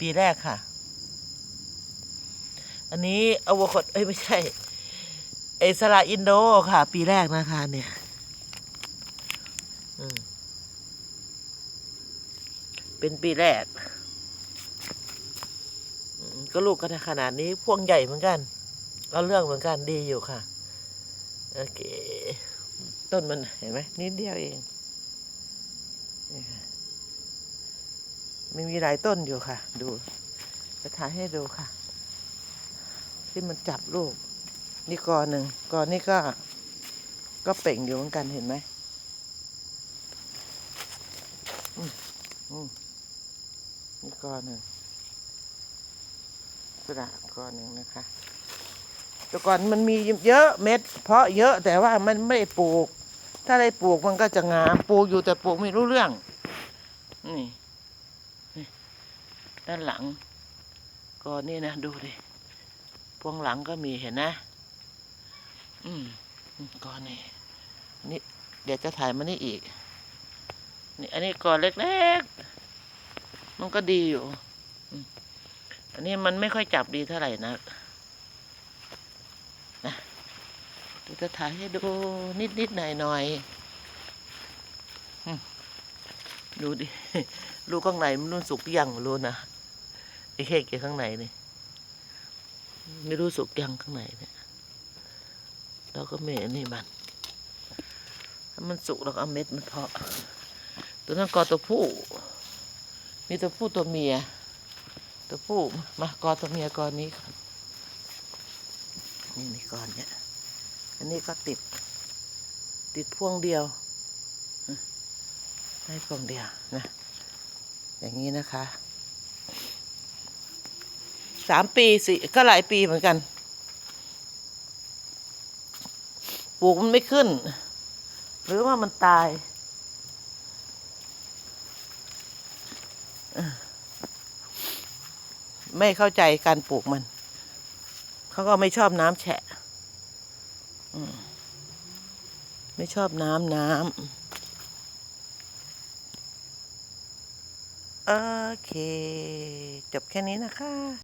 ปีแรกค่ะ อันนี้อะโวคาโดเอ้ยไม่ใช่ เอสลาอินโดค่ะ ปีแรกนะคะ เนี่ยเป็นปีแรก ก็ลูกกันขนาดนี้พวงใหญ่เหมือนกันเอาเรื่องเหมือนกันดีอยู่ค่ะ โอเค ต้นมันเห็นไหมนิดเดียวเองนี่ค่ะ มันมีหลายต้นอยู่ค่ะ ดูจะถ่ายให้ดูค่ะ ที่มันจับลูก นี่กอหนึ่งกอนี่ก็ ก็เป่งอยู่เหมือนกันเห็นไหมอืมอืมนี่กอหนึ่งกระดาษกอหนึ่งนะคะแต่ก่อนมันมีเยอะเม็ด เพาะเยอะแต่ว่ามันไม่ได้ปลูก ถ้าได้ปลูกมันก็จะงามปลูกอยู่แต่ปลูกไม่รู้เรื่องนี่ ด้านหลังกอนี่นะ ดูดิพวงหลังก็มีเห็นนะ อืมอืมกอนี่นี่ เดี๋ยวจะถ่ายมานี่อีก นี่ อันนี้กอนเล็กๆ มันก็ดีอยู่ อันนี้มันไม่ค่อยจับดีเท่าไหร่นะนะเดี๋ยวจะถ่ายให้ดูนิดๆหน่อยๆอืมดูดิ ลูกข้างในมันรู้สุกยังรู้นะ ไอ้เค้กอยู่ข้างในนี่ไม่รู้สุกยังข้างในเนี่ยเราก็ไม่นี่มัน ถ้ามันสุกเราก็เอาเม็ดมันเพาะ ตัวนั้นกอตัวผู้ มีตัวผู้ตัวเมีย ตัวผู้ มากอตัวเมียกอนี้นี่นี่กอนเนี้ยอันนี้ก็ติด ติดพวงเดียว ได้พวงเดียวนะ อย่างนี้นะคะ สามปีสิก็หลายปีเหมือนกัน ปลูกมันไม่ขึ้น หรือว่ามันตาย ไม่เข้าใจการปลูกมัน เขาก็ไม่ชอบน้ำแฉะไม่ชอบน้ำน้ำโอเค จบแค่นี้นะคะ